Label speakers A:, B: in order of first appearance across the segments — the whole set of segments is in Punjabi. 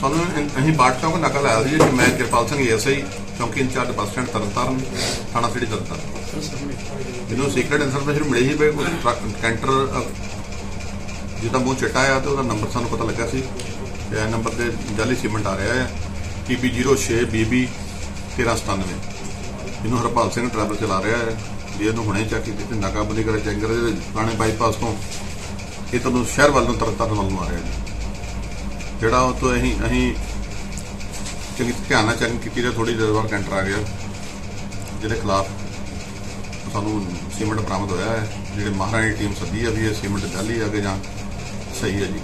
A: ਸਾਨੂੰ ਅਸੀਂ ਬਾਟ ਚੌਂਕ ਨਕਲ ਆਇਆ ਸੀ ਕਿ ਮੈਂ ਕਿਰਪਾਲ ਸਿੰਘ ਐਸਆਈ ਚੌਂਕੀ ਇੰਚਾਰਜ ਬੱਸ ਸਟੈਂਡ ਤਰਨਤਾਰਨ, ਥਾਣਾ ਸਿਟੀ ਤਰਨਤਾਰਨ। ਮੈਨੂੰ ਸੀਕ੍ਰੇਟ ਇਨਫੋਰਮੇਸ਼ਨ ਮਿਲੀ ਸੀ ਵੀ ਟਰੱਕ, ਕੈਂਟਰ, ਜਿਹਦਾ ਮੂੰਹ ਚਿੱਟਾ ਆ ਤੇ ਉਹਦਾ ਨੰਬਰ ਸਾਨੂੰ ਪਤਾ ਲੱਗਾ ਸੀ। ਤੇ ਇਹ ਨੰਬਰ ਤੇ ਜਾਲੀ ਸੀਮੈਂਟ ਆ ਰਿਹਾ ਹੈ। PB 06 BB 1397 ਇਹਨੂੰ ਹਰਪਾਲ ਸਿੰਘ ਡਰਾਈਵਰ ਚਲਾ ਰਿਹਾ ਹੈ। ਵੀ ਇਹਨੂੰ ਹੁਣੇ ਚੱਕ ਕੇ ਤੇ ਨਾਕਾਬੰਦੀ ਕਰੇ, ਚੈੱਕ ਦੇ ਤੇ ਪੁਰਾਣੇ ਬਾਈਪਾਸ ਤੋਂ ਇਹ ਤੁਹਾਨੂੰ ਸ਼ਹਿਰ ਵੱਲ ਨੂੰ ਤਰਨਤਾਰਨ ਵੱਲ ਨੂੰ ਆ ਰਿਹਾ ਜੀ ਜਿਹੜਾ ਉਹ ਤੋਂ ਅਸੀਂ ਅਸੀਂ ਚੰਗੀ ਧਿਆਨ ਨਾਲ ਚੈੱਕ ਕੀਤੀ ਤੇ ਥੋੜੀ ਦੇਰ ਬਾਅਦ ਕੈਂਟਰ ਆ ਗਿਆ, ਜਿਹਦੇ ਖਿਲਾਫ ਸਾਨੂੰ ਸੀਮੈਂਟ ਬਰਾਮਦ ਹੋਇਆ ਹੈ, ਜਿਹੜੇ ਮਹਾਰਾਣੀ ਟੀਮ ਸੱਦੀ ਆ ਵੀ ਇਹ ਸੀਮੈਂਟ ਜਾਲੀ ਆ ਕਿ ਜਾਂ ਸਹੀ ਹੈ ਜੀ।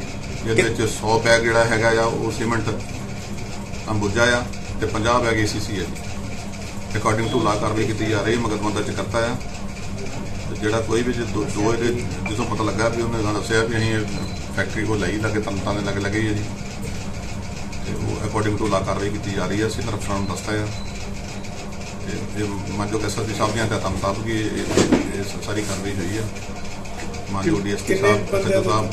A: ਇਹਦੇ ਵਿੱਚ 100 ਬੈਗ ਜਿਹੜਾ ਹੈਗਾ ਆ, ਉਹ ਸੀਮੈਂਟ ਅੰਬੁਜਾ ਆ ਤੇ 50 ਬੈਗ ਏਸੀਸੀ ਹੈ ਜੀ। ਅਕੋਰਡਿੰਗ ਟੂ ਲਾ ਕਾਰਵਾਈ ਕੀਤੀ ਜਾ ਰਹੀ ਹੈ, ਮੁਕੱਦਮਾ ਦਰਜ ਕਰਤਾ ਆ। ਤੇ ਜਿਹੜਾ ਕੋਈ ਵੀ ਜੇ ਦੋ ਦੋ ਇਹਦੇ ਜਿਸੋਂ ਪਤਾ ਲੱਗਾ ਵੀ ਉਹਨੇ ਦੱਸਿਆ ਵੀ ਅਸੀਂ ਇਹ ਫੈਕਟਰੀ ਕੋ ਲਈ ਲੱਗੇ ਤੰਤਾਂ ਦੇ ਲੱਗ ਲੱਗੇ ਹੈ ਜੀ। ਤੇ ਉਹ ਅਕੋਰਡਿੰਗ ਟੂ ਲਾ ਕਾਰਵਾਈ ਕੀਤੀ ਜਾ ਰਹੀ ਹੈ ਅਸੀਂ ਤਰਫਾਂ ਨੂੰ ਦੱਸਤਾ ਆ ਤੇ ਇਹ ਕੇ ਸਦੀ ਸਾਹਿਬ ਦੀਆਂ ਹਦਾਇਤਾਂ ਮੁਤਾਬਕ ਹੀ ਇਹ ਸਾਰੀ ਕਾਰਵਾਈ ਹੋਈ ਹੈ। ਮਾਨਯੋਗ ਡੀਐਸਪੀ ਸਾਹਿਬ
B: ਬੰਦਿਆਂ
A: ਸੱਜੋ ਸਾਹਿਬ।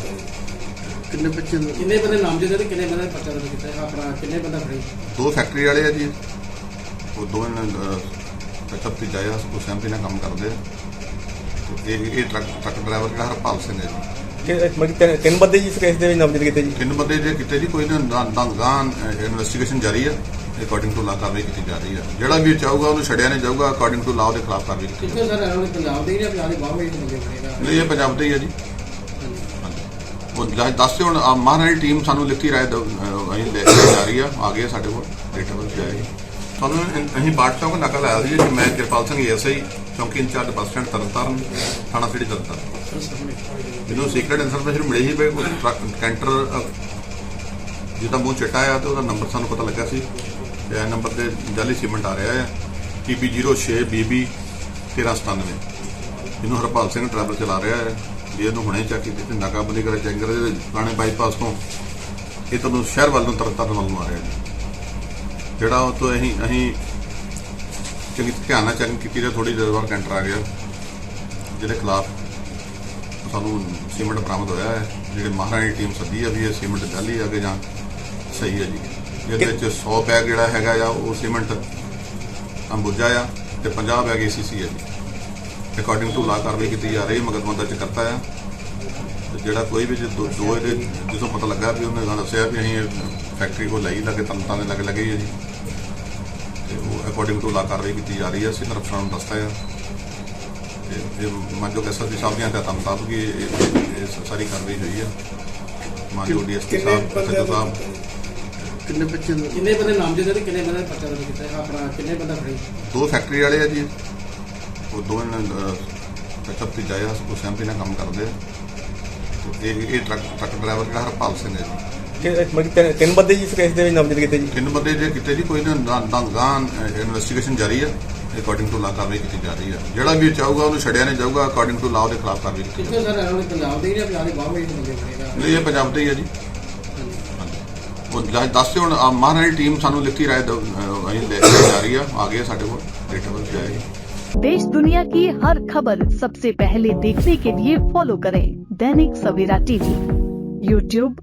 B: ਕਿੰਨੇ ਬੱਚੇ
C: ਕਿੰਨੇ ਬੰਦੇ ਨਾਮਜ਼ਦ ਤੇ ਕਿੰਨੇ ਬੰਦੇ ਪਰਚਾ ਦਰਜ ਕੀਤਾ ਹੈ? ਆਪਣਾ ਕਿੰਨੇ ਬੰਦਾ ਫੜੇ?
A: ਦੋ ਫੈਕਟਰੀ ਵਾਲੇ ਆ ਜੀ। ਉਹ ਦੋਵੇਂ ਟੱਕਰ ਤੇ ਜਾਇਆ ਉਹ ਸੈਂਪਲ ਨਾਲ ਕੰਮ ਕਰਦੇ ਆ। ਤੇ ਇਹ ਇਹ ਟਰੱਕ ਟਰੱਕ ਡਰਾਈਵਰ ਜਿਹੜਾ ਹਰਪਾਲ ਸਿੰਘ ਹੈ ਜੀ।
D: ਮਤਲਬ ਤਿੰਨ ਬੰਦੇ ਜੀ ਇਸ ਕੇਸ ਦੇ ਵਿੱਚ ਨਾਮਜ਼ਦ ਕੀਤੇ ਜੀ?
A: ਤਿੰਨ ਬੰਦੇ ਜੇ ਕਿਤੇ ਜੀ ਕੋਈ ਨਾ ਇਨਵੈਸਟੀਗੇਸ਼ਨ ਜਾਰੀ ਹੈ ਅਕੋਰਡਿੰਗ ਟੂ ਲਾ ਕਾਰਵਾਈ ਕੀਤੀ ਜਾ ਰਹੀ ਹੈ ਜਿਹੜਾ ਵੀ ਚਾਹੂਗਾ ਉਹਨੂੰ ਛੱਡਿਆ ਨਹੀਂ ਜਾਊਗਾ ਅਕੋਰਡਿੰਗ ਟੂ ਲਾ ਉਹਦੇ ਖਿਲਾਫ ਕਾਰਵਾਈ ਕੀਤੀ
C: ਕਿੱਥੋਂ ਸਰ ਰਹਿਣ ਵਾਲੇ ਪੰਜਾਬ ਦੇ ਹੀ ਨੇ ਪੰਜਾਬ ਦੇ ਬਾਹਰ ਦੇ ਬੰਦੇ ਫੜੇਗਾ
A: ਜਾਊਗੀ। ਨਹੀਂ ਇਹ ਪੰਜਾਬ ਦੇ ਹੀ ਹੈ ਜੀ। ਹਾਂਜੀ। ਉਹ ਜ- ਦੱਸ ਦਿਓ ਹੁਣ ਮਹਾਰਾਣੀ ਟੀਮ ਸਾਨੂੰ ਲਿਖਤੀ ਰਾਏ ਦ- ਅਹ ਅਸੀਂ ਲੈ ਕੇ ਜਾ ਰਹੀ ਆ ਆ ਗਏ ਸਾਡੇ ਕੋਲ ਡੇਟਾਬੇਸ ਜਾਏਗੀ ਅ- ਅਸੀਂ ਬਾਟ ਚੌਂਕ ਨਕਲ ਆਇਆ ਸੀ ਕਿ ਮੈਂ ਕਿਰਪਾਲ ਸਿੰਘ ਐਸਆਈ ਚੌਂਕੀ ਇੰਚਾਰਜ ਬੱਸ ਸਟੈਂਡ ਤਰਨਤਾਰਨ ਥਾਣਾ ਸਿਟੀ ਤਰਨਤਾਰਨ ਜਿਹਨੂੰ ਸੀਕ੍ਰੇਟ ਇਨਫੋਰਮੇਸ਼ਨ ਮਿਲੀ ਸੀ ਵੀ ਕੋਈ ਟਰੱਕ ਕੈਂਟਰ ਅ, ਜਿਹਦਾ ਮੂੰਹ ਚਿੱਟਾ ਆ ਤੇ ਉਹਦਾ ਨੰਬਰ ਸਾਨੂੰ ਪਤਾ ਲੱਗਾ ਸੀ। ਤੇ ਇਹ ਨੰਬਰ ਤੇ ਜਾਲੀ ਸੀਮੈਂਟ ਆ ਰਿਹਾ ਹੈ PB 06 BB 1397 ਇਹਨੂੰ ਹਰਪਾਲ ਸਿੰਘ ਟਰੈਵਲ ਚਲਾ ਰਿਹਾ ਹੈ ਜੇ ਇਹਨੂੰ ਹੁਣੇ ਚੱਕ ਕੇ ਤੇ ਨਾਕਾਬੰਦੀ ਕਰੇ ਚੈੱਕ ਕਰੇ ਪੁਰਾਣੇ ਬਾਈਪਾਸ ਤੋਂ। ਇਹ ਤੁਹਾਨੂੰ ਸ਼ਹਿਰ ਵੱਲ ਨੂੰ ਤਰਨਤਾਰਨ ਵੱਲ ਨੂੰ ਆ ਰਿਹਾ ਜੀ। ਜਿਹੜਾ ਉਹ ਤੋਂ ਅਸੀਂ ਅਸੀਂ ਚੰਗੀ ਧਿਆਨ ਨਾਲ ਚੈੱਕ ਕੀਤੀ ਤੇ ਥੋੜੀ ਦੇਰ ਬਾਅਦ ਕੈਂਟਰ ਆ ਗਿਆ। ਜਿਹਦੇ ਖਿਲਾਫ ਸਾਨੂੰ ਸੀਮੈਂਟ ਬਰਾਮਦ ਹੋਇਆ ਹੈ। ਜਿਹੜੇ ਮਹਾਰਾਣੀ ਟੀਮ ਸੱਦੀ ਆ ਵੀ ਇਹ ਸੀਮੈਂਟ ਜਾਲੀ ਆ ਕਿ ਜਾਂ ਸਹੀ ਹੈ ਜੀ। ਇਹਦੇ ਵਿੱਚ 100 ਬੈਗ ਜਿਹੜਾ ਹੈਗਾ ਆ, ਉਹ ਸੀਮੈਂਟ ਅੰਬੁਜਾ ਆ ਤੇ 50 ਬੈਗ ਏਸੀਸੀ ਹੈ ਜੀ। ਅਕੋਰਡਿੰਗ ਟੂ ਲਾ ਕਾਰਵਾਈ ਕੀਤੀ ਜਾ ਰਹੀ ਹੈ ਦਰਜ ਕਰਤਾ ਆ। ਤੇ ਜਿਹੜਾ ਕੋਈ ਵੀ ਜੇ ਦੋ ਦੋ ਇਹਦੇ ਜਿਸੋਂ ਪਤਾ ਲੱਗਾ ਵੀ ਉਹਨੇ ਦੱਸਿਆ ਵੀ ਅਸੀਂ ਇਹ ਫੈਕਟਰੀ ਕੋ ਲਈ ਲੱਗੇ ਤੰਤਾਂ ਦੇ ਲੱਗ ਲੱਗੇ ਹੀ ਜੀ। ਅਕੋਰਡਿੰਗ ਟੂ ਲਾ ਕਾਰਵਾਈ ਕੀਤੀ ਜਾ ਰਹੀ ਹੈ। ਅਸੀਂ ਤਰਫਾਂ ਨੂੰ ਦੱਸਤਾ ਆ ਤੇ ਇਹ ਮੰਜੋ ਕੇ ਸਦੀ ਸਾਹਿਬ ਦੀਆਂ ਹਦਾਇਤਾਂ ਮੁਤਾਬਕ ਹੀ ਇਹ ਸਾਰੀ ਕਾਰਵਾਈ ਹੋਈ ਹੈ। ਮਾਨਯੋਗ ਡੀਐਸਪੀ ਸਾਹਿਬ ਸੱਜੋ ਸਾਹਿਬ।
B: ਕਿੰਨੇ ਬੱਚੇ
C: ਕਿੰਨੇ ਬੰਦੇ ਨਾਮਜ਼ਦ ਤੇ ਕਿੰਨੇ ਬੰਦੇ ਪਰਚਾ ਦਰਜ ਕੀਤਾ ਹੈ? ਆਪਣਾ ਕਿੰਨੇ ਬੰਦਾ ਫੜੇ?
A: ਦੋ ਫੈਕਟਰੀ ਵਾਲੇ ਆ ਜੀ। ਉਹ ਦੋਵੇਂ ਟੱਕਰ ਤੇ ਜਾਇਆ ਉਹ ਸੈਂਪਲ ਨਾਲ ਕੰਮ ਕਰਦੇ ਆ। ਤੇ ਇਹ ਇਹ ਟਰੱਕ ਟਰੱਕ ਡਰਾਈਵਰ ਜਿਹੜਾ ਹਰਪਾਲ ਸਿੰਘ ਹੈ ਜੀ।
D: ਕਿ ਮਤਲਬ ਤਿੰਨ ਤਿੰਨ ਬੰਦੇ ਜੀ ਇਸ ਕੇਸ ਦੇ ਵਿੱਚ ਨਾਮਜ਼ਦ ਕੀਤੇ ਜੀ
A: ਤਿੰਨ ਬੰਦੇ ਜੇ ਕਿਤੇ ਜੀ ਕੋਈ ਨਾ ਗਾਂ ਇਨਵੈਸਟੀਗੇਸ਼ਨ ਜਾਰੀ ਹੈ ਅਕੋਰਡਿੰਗ ਟੂ ਲਾ ਕਾਰਵਾਈ ਕੀਤੀ ਜਾ ਰਹੀ ਹੈ ਜਿਹੜਾ ਵੀ ਚਾਹੂਗਾ ਉਹਨੂੰ ਛੱਡਿਆ ਨਹੀਂ ਜਾਊਗਾ ਅਕੋਰਡਿੰਗ ਟੂ ਲਾ ਉਹਦੇ ਖਿਲਾਫ ਕਾਰਵਾਈ ਕੀਤੀ
C: ਕਿੱਥੋਂ ਸਰ ਰਹਿਣ ਵਾਲੇ ਪੰਜਾਬ ਦੇ ਹੀ ਨੇ ਪੰਜਾਬ ਦੇ ਬਾਹਰ ਦੇ ਬੰਦੇ ਫੜੇਗਾ
A: ਜਾਊਗੀ। ਨਹੀਂ ਇਹ ਪੰਜਾਬ ਦੇ ਹੀ ਹੈ ਜੀ ਹਾਂਜੀ। ਉਹ ਜ- ਦੱਸ ਦਿਓ ਹੁਣ ਆਹ ਮਹਾਰਾਣੀ ਟੀਮ ਸਾਨੂੰ ਲਿਖਤੀ ਰਾਏ ਦ- ਅਹ ਅਸੀਂ ਲੈ ਕੇ ਜਾ ਰਹੀ ਆ ਆ ਗਏ ਆ ਸਾਡੇ ਕੋਲ ਡੇਟਾਬੇਸ ਜਾਏਗੀ
E: देश दुनिया की हर खबर सबसे पहले देखने के लिए फॉलो करें दैनिक सवेरा टीवी यूट्यूब